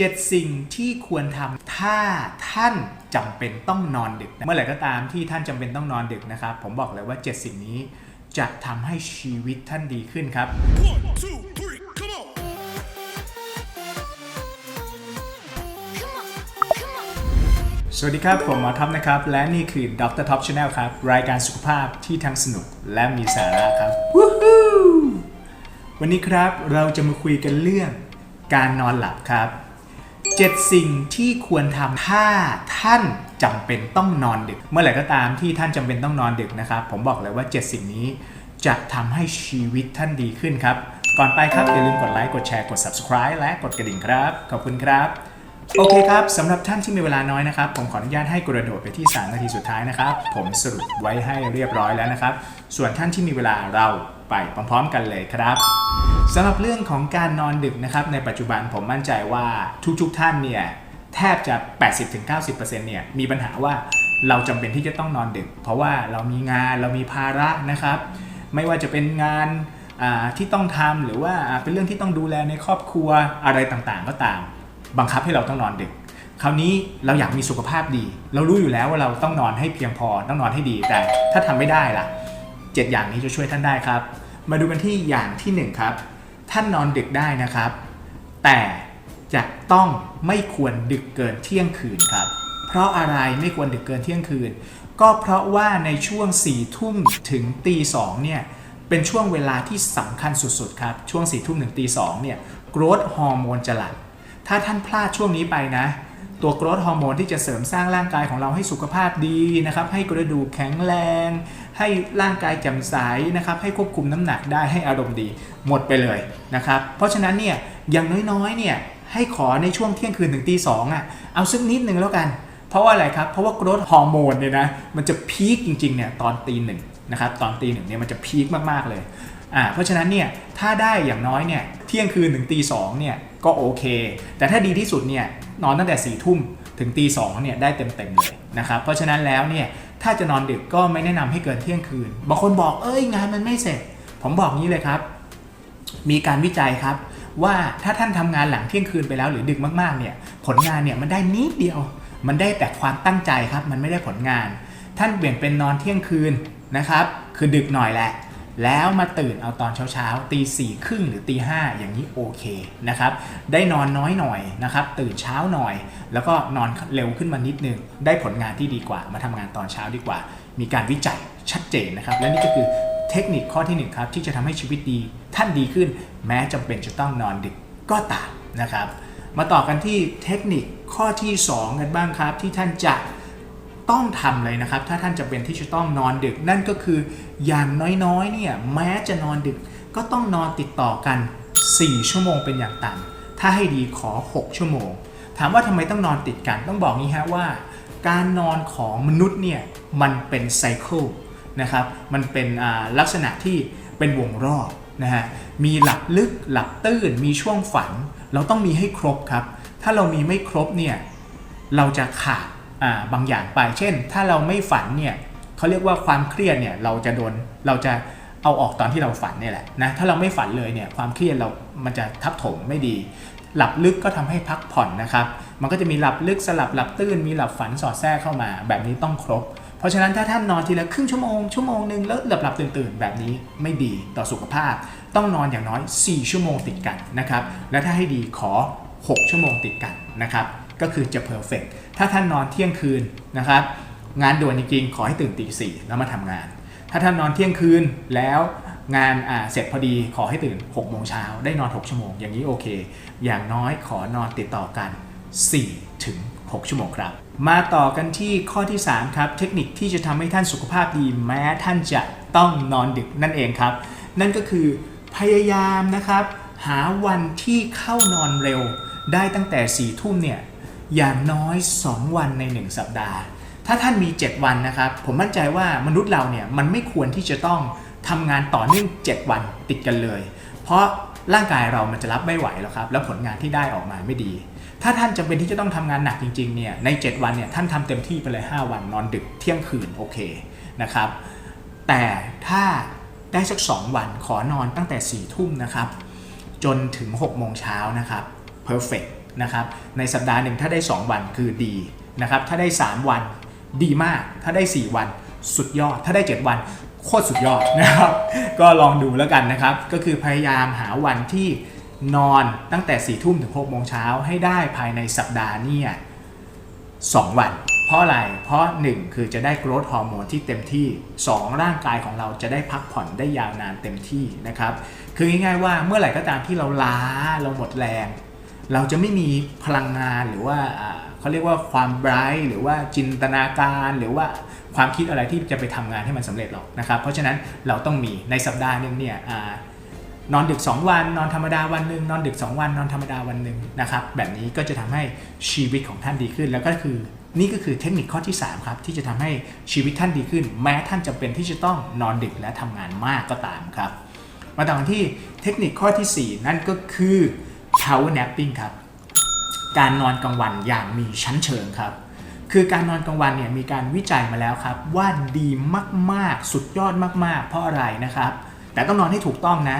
7 สิ่งที่ควรทำถ้าท่านจำเป็นต้องนอนดึก เมื่อไหร่ก็ตามที่ท่านจำเป็นต้องนอนดึกนะครับ ผมบอกเลยว่า 7 สิ่งนี้จะทำให้ชีวิตท่านดีขึ้นครับ One, two, three, come on! Come on, come on. สวัสดีครับ ผมหมอท็อปนะครับ และนี่คือดรท็อปชาแนลครับ รายการสุขภาพที่ทั้งสนุกและมีสาระครับวู้ฮู้วันนี้ครับเราจะมาคุยกันเรื่องการนอนหลับครับ 7 สิ่งที่ควรทำถ้าท่านจำเป็นต้องนอนดึก เมื่อไหร่ก็ตามที่ท่านจำเป็นต้องนอนดึกนะครับ ผมบอกเลยว่า 7 สิ่งนี้จะทำให้ชีวิตท่านดีขึ้นครับ ก่อนไปครับ อย่าลืมกดไลค์กดแชร์กด subscribe และกดกระดิ่งครับ ขอบคุณครับ โอเคครับสำหรับท่านที่มีเวลาน้อยนะครับ ผมขออนุญาตให้กระโดดไปที่ 3 นาทีสุดท้ายนะครับ ผมสรุปไว้ให้เรียบร้อยแล้วนะครับ ส่วนท่านที่มีเวลาเรา ไปพร้อมๆ กันเลยครับสำหรับเรื่องของการนอนดึกนะครับในปัจจุบันผมมั่นใจว่าทุกๆท่านเนี่ยแทบจะ 80-90%เนี่ยมีปัญหาว่าเราจำเป็นที่จะต้องนอนดึก เพราะว่าเรามีงานเรามีภาระนะครับ ไม่ว่าจะเป็นงานที่ต้องทำหรือว่าอ่าเป็นเรื่องที่ต้องดูแลในครอบครัวอะไรต่างๆ ก็ตาม บังคับให้เราต้องนอนดึก คราวนี้เราอยากมีสุขภาพดี เรารู้อยู่แล้วว่าเราต้องนอนให้เพียงพอต้องนอนให้ดีแต่ถ้าทำไม่ได้ล่ะเจ็ดอย่างนี้จะช่วยท่านได้ครับ มาดูกันที่อย่างที่หนึ่งครับ ท่านนอนดึกได้นะครับ แต่จะต้องไม่ควรดึกเกินเที่ยงคืนครับ เพราะอะไรไม่ควรดึกเกินเที่ยงคืน ก็เพราะว่าในช่วง4ี่ทุ่มถึงตีสองเนี่ยเป็นช่วงเวลาที่สำคัญสุดๆครับช่วง4ี่ทุ่มถึงตีสองเนี่ยโกรทฮอร์โมนจะหลั่งถ้าท่านพลาดช่วงนี้ไปนะ ตัวกรทฮอร์โมนที่จะเสริมสร้างร่างกายของเราให้สุขภาพดีนะครับ ให้กระดูกแข็งแรง ให้ร่างกายแจ่มใสนะครับ ให้ควบคุมน้ำหนักได้ให้อารมณ์ดีหมดไปเลยนะครับ เพราะฉะนั้นเนี่ยอย่างน้อยๆเนี่ยให้ขอในช่วงเที่ยงคืนถึงตีสองอะเอาสักนิดหนึ่งแล้วกัน เพราะว่าอะไรครับ เพราะว่ากรทฮอร์โมนเนี่ยนะมันจะพีคจริงๆเนี่ยตอนตีหนึ่งนะครับตอนตีหนึ่งเนี่ยมันจะพีคมากๆเลย อ่าเพราะฉะนั้นเนี่ยถ้าได้อย่างน้อยเนี่ยเที่ยงคืนถึงตีสองเนี่ยก็โอเค แต่ถ้าดีที่สุดเนี่ยนอนตั้งแต่สี่ทุ่มถึงตีสองเนี่ยได้เต็มๆเลยนะครับเพราะฉะนั้นแล้วเนี่ยถ้าจะนอนดึกก็ไม่แนะนำให้เกินเที่ยงคืนบางคนบอกเอ้ยงานมันไม่เสร็จ ผมบอกงี้เลยครับ มีการวิจัยครับว่าถ้าท่านทำงานหลังเที่ยงคืนไปแล้วหรือดึกมากๆเนี่ยผลงานเนี่ยมันได้นิดเดียว มันได้แต่ความตั้งใจครับ มันไม่ได้ผลงาน ท่านเปลี่ยนเป็นนอนเที่ยงคืนนะครับ คือดึกหน่อยแหละ แล้วมาตื่นเอาตอนเช้าๆตีสี่ครึ่งหรือตีห้าอย่างนี้โอเคนะครับได้นอนน้อยหน่อยนะครับตื่นเช้าหน่อย แล้วก็นอนเร็วขึ้นมานิดนึง ได้ผลงานที่ดีกว่า มาทำงานตอนเช้าดีกว่า มีการวิจัยชัดเจนนะครับ และนี่ก็คือเทคนิคข้อที่หนึ่งครับที่จะทำให้ชีวิตดีท่านดีขึ้น แม้จำเป็นจะต้องนอนดึกก็ตามนะครับ มาต่อกันที่เทคนิคข้อที่สองกันบ้างครับ ที่ท่านจะ ต้องทำเลยนะครับ ถ้าท่านจะเป็นที่จะต้องนอนดึก นั่นก็คืออย่างน้อยๆเนี่ยแม้จะนอนดึกก็ต้องนอนติดต่อกัน 4 ชั่วโมงเป็นอย่างต่ำถ้าให้ดีขอ 6 ชั่วโมง ถามว่าทำไมต้องนอนติดกันต้องบอกงี้ฮะว่า การนอนของมนุษย์เนี่ยมันเป็นไซเคิลนะครับมันเป็นลักษณะที่เป็นวงรอบนะฮะมีหลับลึกหลับตื้นมีช่วงฝัน เราต้องมีให้ครบครับ ถ้าเรามีไม่ครบเนี่ยเราจะขาด บางอย่างไป เช่น ถ้าเราไม่ฝันเนี่ยเขาเรียกว่าความเครียดเนี่ยเราจะโดนเราจะเอาออกตอนที่เราฝันนี่แหละนะถ้าเราไม่ฝันเลยเนี่ยความเครียดเรามันจะทับถมไม่ดี หลับลึกก็ทำให้พักผ่อนนะครับ มันก็จะมีหลับลึกสลับหลับตื้นมีหลับฝันสอดแทรกเข้ามา แบบนี้ต้องครบ เพราะฉะนั้นถ้าท่านนอนทีละครึ่งชั่วโมงชั่วโมงหนึ่งแล้วหลับหลับตื่นตื่นแบบนี้ไม่ดีต่อสุขภาพ ต้องนอนอย่างน้อย 4 ชั่วโมงติดกันนะครับและถ้าให้ดีขอ 6 ชั่วโมงติดกันนะครับ ก็คือจะเพอร์เฟกถ้าท่านนอนเที่ยงคืนนะครับงานด่วนจริงๆ ขอให้ตื่นตีสี่แล้วมาทำงาน ถ้าท่านนอนเที่ยงคืนแล้วงานเสร็จพอดีขอให้ตื่น6โมงเช้าได้นอน 6 ชั่วโมง อย่างนี้โอเค อย่างน้อยขอนอนติดต่อกัน 4 ถึง 6 ชั่วโมงครับ มาต่อกันที่ข้อที่ 3 ครับ เทคนิคที่จะทำให้ท่านสุขภาพดีแม้ท่านจะต้องนอนดึกนั่นเองครับ นั่นก็คือพยายามนะครับ หาวันที่เข้านอนเร็ว ได้ตั้งแต่4ี่ทุ่มเนี่ย อย่างน้อย 2 วันใน 1 สัปดาห์ ถ้าท่านมี 7 วันนะครับ ผมมั่นใจว่ามนุษย์เราเนี่ยมันไม่ควรที่จะต้องทำงานต่อเนื่อง 7 วันติดกันเลย เพราะร่างกายเรามันจะรับไม่ไหวแล้วครับ แล้วผลงานที่ได้ออกมาไม่ดี ถ้าท่านจำเป็นที่จะต้องทำงานหนักจริงๆเนี่ยใน 7 วันเนี่ยท่านทำเต็มที่ไปเลย 5 วันนอนดึกเที่ยงคืนโอเคนะครับ แต่ถ้าได้สัก 2 วันขอนอนตั้งแต่4ี่ทุ่มนะครับจนถึง6โมงเช้านะครับ perfect นะครับในสัปดาห์หนึ่งถ้าได้ 2 วันคือดีนะครับถ้าได้ 3 วันดีมาก ถ้าได้ 4 วันสุดยอด ถ้าได้ 7 วันโคตรสุดยอดนะครับ ก็ลองดูแล้วกันนะครับ ก็คือพยายามหาวันที่นอนตั้งแต่4ี่ทุ่มถึง6โมงเช้าให้ได้ภายในสัปดาห์เนี่ย2วัน เพราะอะไร เพราะ 1 คือจะได้โกรทฮอร์โมนที่เต็มที่ 2 ร่างกายของเราจะได้พักผ่อนได้ยาวนานเต็มที่นะครับ คือง่ายๆว่าเมื่อไหร่ก็ตามที่เราล้าเราหมดแรง เราจะไม่มีพลังงานหรือว่าเขาเรียกว่าความไบรท์หรือว่าจินตนาการหรือว่าความคิดอะไรที่จะไปทำงานให้มันสำเร็จหรอกนะครับ เพราะฉะนั้นเราต้องมีในสัปดาห์นึงเนี่ยนอนดึก 2 วัน นอนธรรมดาวันหนึ่งนอนดึก 2 วัน นอนธรรมดาวันหนึ่งนะครับแบบนี้ก็จะทำให้ชีวิตของท่านดีขึ้น แล้วก็คือนี่ก็คือเทคนิคข้อที่ 3 ครับ ที่จะทำให้ชีวิตท่านดีขึ้น แม้ท่านจำเป็นที่จะต้องนอนดึกและทำงานมากก็ตามครับ มาต่อกันที่เทคนิคข้อทีสี่4 นั่นก็คือ power napping ครับ การนอนกลางวันอย่างมีชั้นเชิงครับ คือการนอนกลางวันเนี่ยมีการวิจัยมาแล้วครับ ว่าดีมากๆ สุดยอดมากๆ เพราะอะไรนะครับ แต่ต้องนอนให้ถูกต้องนะ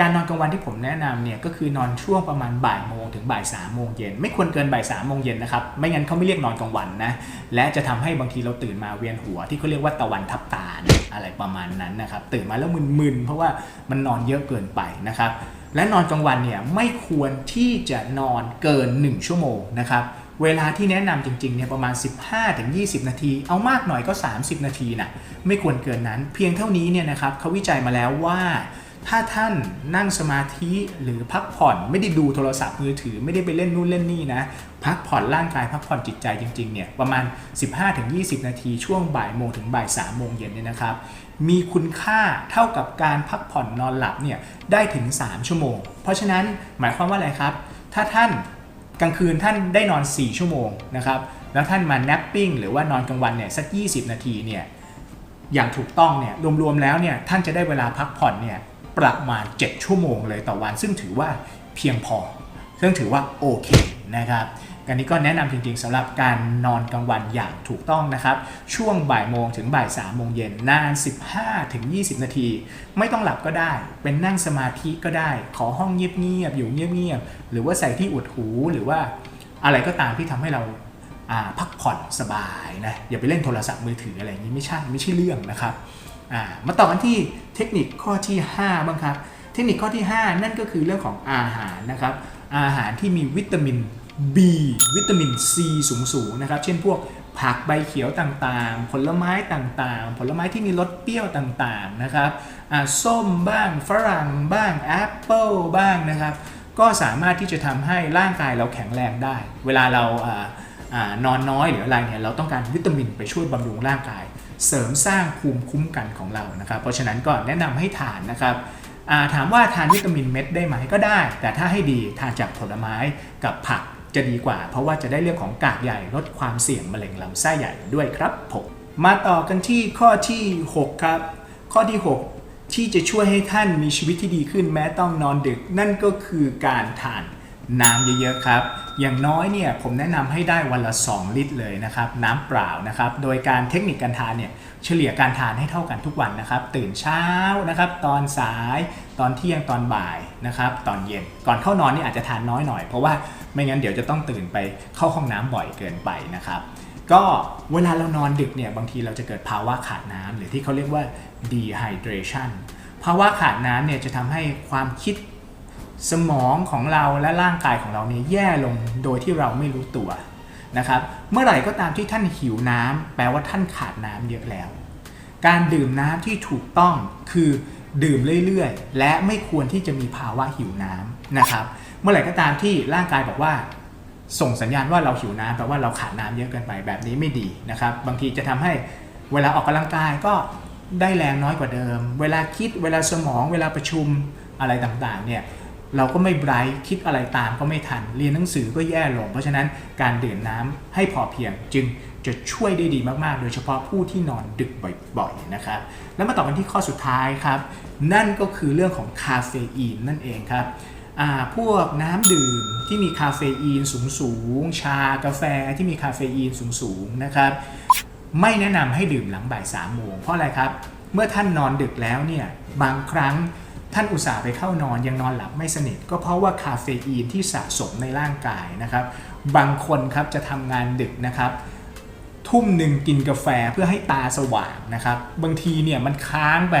การนอนกลางวันที่ผมแนะนำเนี่ยก็คือนอนช่วงประมาณบ่ายโมงถึงบ่ายสามโมงเย็นไม่ควรเกินบ่ายสามโมงเย็นนะครับ ไม่งั้นเขาไม่เรียกนอนกลางวันนะ และจะทำให้บางทีเราตื่นมาเวียนหัวที่เขาเรียกว่าตะวันทับตาอะไรประมาณนั้นนะครับ ตื่นมาแล้วมึนๆเพราะว่ามันนอนเยอะเกินไปนะครับ และนอนกลางวันเนี่ยไม่ควรที่จะนอนเกิน 1 ชั่วโมงนะครับเวลาที่แนะนำจริงๆเนี่ยประมาณ 15-20 นาที เอามากหน่อยก็ 30 นาทีนะไม่ควรเกินนั้น เพียงเท่านี้เนี่ยนะครับเขาวิจัยมาแล้วว่า ถ้าท่านนั่งสมาธิหรือพักผ่อนไม่ได้ดูโทรศัพท์มือถือ ไม่ได้ไปเล่นนู่นเล่นนี่นะ พักผ่อนร่างกายพักผ่อนจิตใจจริงๆเนี่ยประมาณ 15-20 นาทีช่วงบ่ายโมงถึงบ่าย3โมงเย็นเนี่ยนะครับ มีคุณค่าเท่ากับการพักผ่อนนอนหลับเนี่ยได้ถึง 3 ชั่วโมง เพราะฉะนั้นหมายความว่าอะไรครับ ถ้าท่านกลางคืนท่านได้นอน 4 ชั่วโมงนะครับแล้วท่านมา napping หรือว่านอนกลางวันเนี่ยสัก 20 นาทีเนี่ยอย่างถูกต้องเนี่ยรวมๆแล้วเนี่ยท่านจะได้เวลาพักผ่อนเนี่ย ประมาณ 7 ชั่วโมงเลยต่อวัน ซึ่งถือว่าเพียงพอ ซึ่งถือว่าโอเคนะครับกันนี้ก็แนะนำจริงๆสำหรับการนอนกลางวันอย่างถูกต้องนะครับ ช่วงบ่ายโมงถึงบ่ายสามโมงเย็นนาน 15ถึง20 นาที ไม่ต้องหลับก็ได้ เป็นนั่งสมาธิก็ได้ ขอห้องเงียบๆอยู่เงียบๆหรือว่าใส่ที่อุดหูหรือว่าอะไรก็ตามที่ทำให้เรา พักผ่อนสบายนะอย่าไปเล่นโทรศัพท์มือถืออะไรอย่างนี้ไม่ใช่ไม่ใช่เรื่องนะครับมาต่อกันที่เทคนิคข้อที่ 5 บ้างครับ เทคนิคข้อที่ 5 นั่นก็คือเรื่องของอาหารนะครับ อาหารที่มีวิตามิน B วิตามิน C สูงๆนะครับ เช่นพวกผักใบเขียวต่างๆ ผลไม้ต่างๆ ผลไม้ที่มีรสเปรี้ยวต่างๆนะครับส้มบ้างฝรั่งบ้างแอปเปิลบ้างนะครับ ก็สามารถที่จะทำให้ร่างกายเราแข็งแรงได้ เวลาเรา อนอนน้อยหรืออะไรเนี่ยเราต้องการวิตามินไปช่วยบำรุงร่างกาย เสริมสร้างภูมิคุ้มกันของเรานะครับ เพราะฉะนั้นก็แนะนำให้ทานนะครับถามว่าทานวิตามินเม็ดได้ไหมก็ได้ แต่ถ้าให้ดีทานจากผลไม้กับผักจะดีกว่า เพราะว่าจะได้เรื่องของกากใหญ่ลดความเสี่ยงมะเร็งลำไส้ใหญ่ด้วยครับผมมาต่อกันที่ข้อที่ 6 ครับ ข้อที่ 6 ที่จะช่วยให้ท่านมีชีวิตที่ดีขึ้นแม้ต้องนอนดึก นั่นก็คือการทาน น้ำเยอะๆครับ อย่างน้อยเนี่ยผมแนะนำให้ได้วันละ 2 ลิตรเลยนะครับ น้ำเปล่านะครับ โดยการเทคนิคการทานเนี่ยเฉลี่ยการทานให้เท่ากันทุกวันนะครับ ตื่นเช้านะครับ ตอนสายตอนเที่ยงตอนบ่ายนะครับ ตอนเย็นก่อนเข้านอนนี่อาจจะทานน้อยหน่อย เพราะว่าไม่งั้นเดี๋ยวจะต้องตื่นไปเข้าห้องน้ำบ่อยเกินไปนะครับก็เวลาเรานอนดึกเนี่ยบางทีเราจะเกิดภาวะขาดน้ำหรือที่เขาเรียกว่า dehydration ภาวะขาดน้ำเนี่ยจะทำให้ความคิด สมองของเราและร่างกายของเราเนี่ยแย่ลงโดยที่เราไม่รู้ตัวนะครับ เมื่อไหร่ก็ตามที่ท่านหิวน้ำแปลว่าท่านขาดน้ำเยอะแล้ว การดื่มน้ำที่ถูกต้องคือดื่มเรื่อยๆ และไม่ควรที่จะมีภาวะหิวน้ำนะครับ เมื่อไหร่ก็ตามที่ร่างกายบอกว่า ส่งสัญญาณว่าเราหิวน้ำแปลว่าเราขาดน้ำเยอะเกินไปแบบนี้ไม่ดีนะครับ บางทีจะทำให้เวลาออกกำลังกายก็ได้แรงน้อยกว่าเดิม เวลาคิดเวลาสมอง เวลาประชุมอะไรต่างๆเนี่ย เราก็ไม่ไบรท์คิดอะไรตามก็ไม่ทัน เรียนหนังสือก็แย่ลง เพราะฉะนั้นการดื่มน้ำให้พอเพียงจึงจะช่วยได้ดีมากๆ โดยเฉพาะผู้ที่นอนดึกบ่อยๆนะครับ แล้วมาต่อกันที่ข้อสุดท้ายครับ นั่นก็คือเรื่องของคาเฟอีนนั่นเองครับพวกน้ำดื่มที่มีคาเฟอีนสูงๆ ชากาแฟที่มีคาเฟอีนสูงสูงๆนะครับ ไม่แนะนำให้ดื่มหลังบ่ายสามโมงเพราะอะไรครับ เมื่อท่านนอนดึกแล้วเนี่ยบางครั้ง ท่านอุตส่าห์ไปเข้านอนยังนอนหลับไม่สนิท ก็เพราะว่าคาเฟอีนที่สะสมในร่างกายนะครับ บางคนครับจะทำงานดึกนะครับ ทุ่มหนึ่งกินกาแฟเพื่อให้ตาสว่างนะครับ บางทีเนี่ยมันค้างไป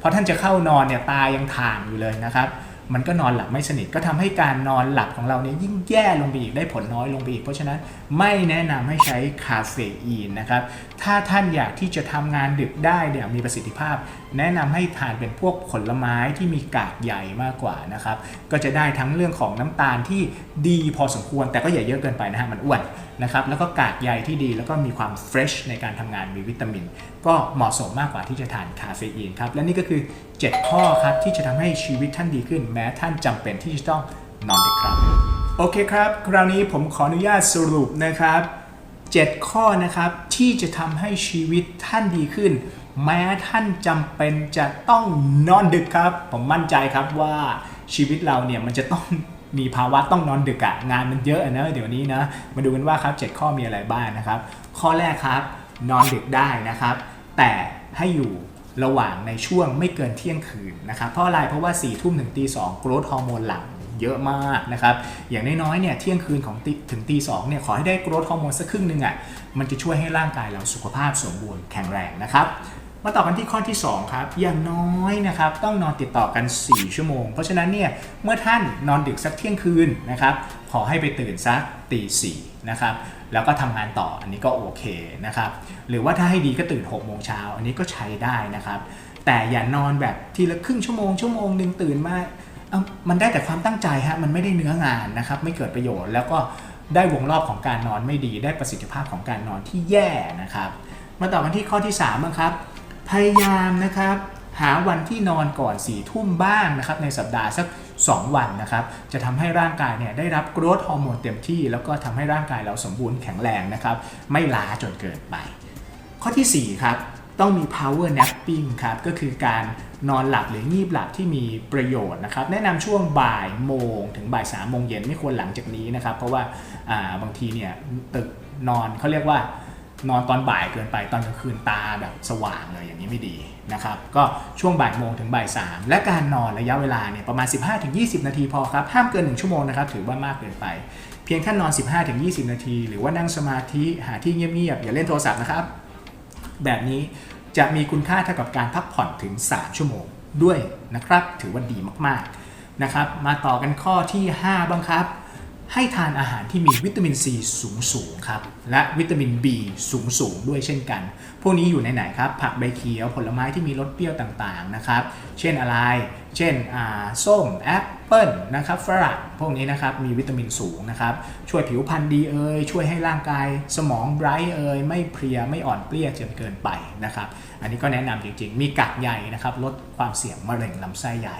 พอท่านจะเข้านอนเนี่ยตายังถ่างอยู่เลยนะครับ มันก็นอนหลับไม่สนิทก็ทำให้การนอนหลับของเราเนี่ยยิ่งแย่ลงไปอีกได้ผลน้อยลงไปอีก เพราะฉะนั้นไม่แนะนำให้ใช้คาเฟอีนนะครับ ถ้าท่านอยากที่จะทำงานดึกได้เนี่ยมีประสิทธิภาพ แนะนำให้ทานเป็นพวกผลไม้ที่มีกากใยมากกว่านะครับ ก็จะได้ทั้งเรื่องของน้ำตาลที่ดีพอสมควร แต่ก็อย่าเยอะเกินไปนะฮะมันอ้วน นะครับแล้วก็กากใยที่ดีแล้วก็มีความเฟรชในการทำงานมีวิตามิน ก็เหมาะสมมากกว่าที่จะทานคาเฟอีนครับและนี่ก็คือ 7 ข้อครับที่จะทำให้ชีวิตท่านดีขึ้น แม้ท่านจำเป็นที่จะต้องนอนดึกครับโอเคครับ คราวนี้ผมขออนุญาตสรุปนะครับ 7 ข้อนะครับที่จะทำให้ชีวิตท่านดีขึ้น แม้ท่านจำเป็นจะต้องนอนดึกครับ ผมมั่นใจครับว่าชีวิตเราเนี่ยมันจะต้อง มีภาวะต้องนอนดึกอะงานมันเยอะนะเดี๋ยวนี้นะมาดูกันว่าครับ 7 ข้อมีอะไรบ้างนะครับ ข้อแรกครับนอนดึกได้นะครับ แต่ให้อยู่ระหว่างในช่วงไม่เกินเที่ยงคืนนะครับเพราะอะไรเพราะว่า4ี่ทุ่มถึงตีสองโกรทฮอร์โมนหลังเยอะมากนะครับ อย่างน้อยๆเนี่ยเที่ยงคืนของตีถึงตีสองเนี่ยขอให้ได้กรดฮอร์โมนสักครึ่งหนึ่งอะมันจะช่วยให้ร่างกายเราสุขภาพสมบูรณ์แข็งแรงนะครับ มาต่อกันที่ข้อที่ 2 ครับ อย่างน้อยนะครับต้องนอนติดต่อกัน 4 ชั่วโมง เพราะฉะนั้นเนี่ยเมื่อท่านนอนดึกสักเที่ยงคืนนะครับขอให้ไปตื่นสักตีสี่นะครับแล้วก็ทำงานต่ออันนี้ก็โอเคนะครับหรือว่าถ้าให้ดีก็ตื่น6โมงเช้าอันนี้ก็ใช้ได้นะครับแต่อย่านอนแบบทีละครึ่งชั่วโมงชั่วโมงหนึ่งตื่นมาเอ้ามันได้แต่ความตั้งใจฮะมันไม่ได้เนื้องานนะครับไม่เกิดประโยชน์แล้วก็ได้วงรอบของการนอนไม่ดี ได้ประสิทธิภาพของการนอนที่แย่นะครับมาต่อกันที่ข้อที่3บ้างครับ พยายามนะครับหาวันที่นอนก่อน4ี่ทุ่มบ้างนะครับในสัปดาห์สัก 2 วันนะครับ จะทำให้ร่างกายเนี่ยได้รับกรดฮอร์โมนเต็มที่ แล้วก็ทำให้ร่างกายเราสมบูรณ์แข็งแรงนะครับ ไม่ล้าจนเกินไป ข้อทีสี่ 4 ครับ ต้องมี power napping ครับ ก็คือการนอนหลับหรืองีบหลับที่มีประโยชน์นะครับ แนะนำช่วงบ่ายโมงถึงบ่ายสามโมงเย็นไม่ควรหลังจากนี้นะครับ เพราะว่าอ่าบางทีเนี่ยตึกนอนเขาเรียกว่า นอนตอนบ่ายเกินไปตอนกลางคืนตาแบบสว่างเลยอย่างนี้ไม่ดีนะครับก็ช่วงบ่ายโมงถึงบ่ายสามและการนอนระยะเวลาเนี่ยประมาณ 15-20 นาทีพอครับห้ามเกิน 1 ชั่วโมงนะครับถือว่ามากเกินไป เพียงแค่นอน 15-20 นาที หรือว่านั่งสมาธิหาที่เงียบๆอย่าเล่นโทรศัพท์นะครับ แบบนี้จะมีคุณค่าเท่ากับการพักผ่อนถึง 3 ชั่วโมงด้วยนะครับ ถือว่าดีมากๆนะครับมาต่อกันข้อที่ 5 บ้างครับ ให้ทานอาหารที่มีวิตามินซีสูงสูงครับ และวิตามิน B สูงสูงด้วยเช่นกัน พวกนี้อยู่ในไหนครับ ผักใบเขียวผลไม้ที่มีรสเปรี้ยวต่างๆนะครับ เช่นอะไร เช่นส้มแอปเปิ้ลนะครับฝรั่งพวกนี้นะครับมีวิตามินสูงนะครับ ช่วยผิวพรรณดีเอ่ยช่วยให้ร่างกายสมองไบรท์เอ่ยไม่เพลียไม่อ่อนเปลี้ยจนเกินไปนะครับ อันนี้ก็แนะนำจริงๆ มีกากใยนะครับลดความเสี่ยงมะเร็งลำไส้ใหญ่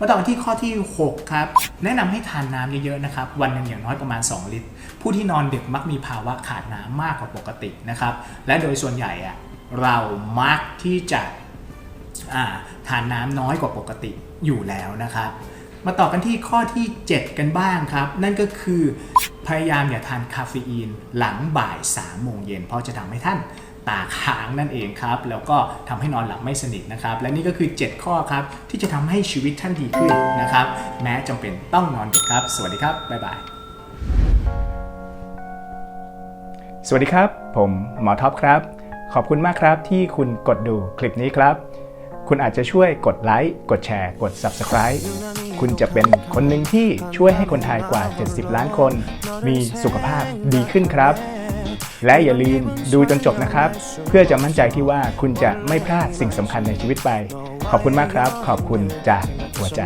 มาต่อกันที่ข้อที่ 6 ครับ แนะนำให้ทานน้ำเยอะๆนะครับ วันหนึ่งอย่างน้อยประมาณ 2 ลิตร ผู้ที่นอนดึกมักมีภาวะขาดน้ำมากกว่าปกตินะครับ และโดยส่วนใหญ่อะเรามักที่จะาทานน้ำน้อยกว่าปกติอยู่แล้วนะครับ มาต่อกันที่ข้อที่ 7 กันบ้างครับ นั่นก็คือพยายามอย่าทานคาเฟอีนหลังบ่าย3โมงเย็นเพราะจะทำให้ท่าน ตาค้างนั่นเองครับ แล้วก็ทำให้นอนหลับไม่สนิทนะครับ และนี่ก็คือ 7 ข้อครับ ที่จะทำให้ชีวิตท่านดีขึ้นนะครับ แม้จำเป็นต้องนอนดึกครับ สวัสดีครับ บ๊ายบาย สวัสดีครับ ผมหมอท็อปครับ ขอบคุณมากครับที่คุณกดดูคลิปนี้ครับ คุณอาจจะช่วยกดไลค์ กดแชร์ กด Subscribe คุณจะเป็นคนหนึ่งที่ช่วยให้คนไทยกว่า 70 ล้านคน มีสุขภาพดีขึ้นครับ และอย่าลืมดูจนจบนะครับ เพื่อจะมั่นใจที่ว่าคุณจะไม่พลาดสิ่งสำคัญในชีวิตไป ขอบคุณมากครับ ขอบคุณจากหัวใจ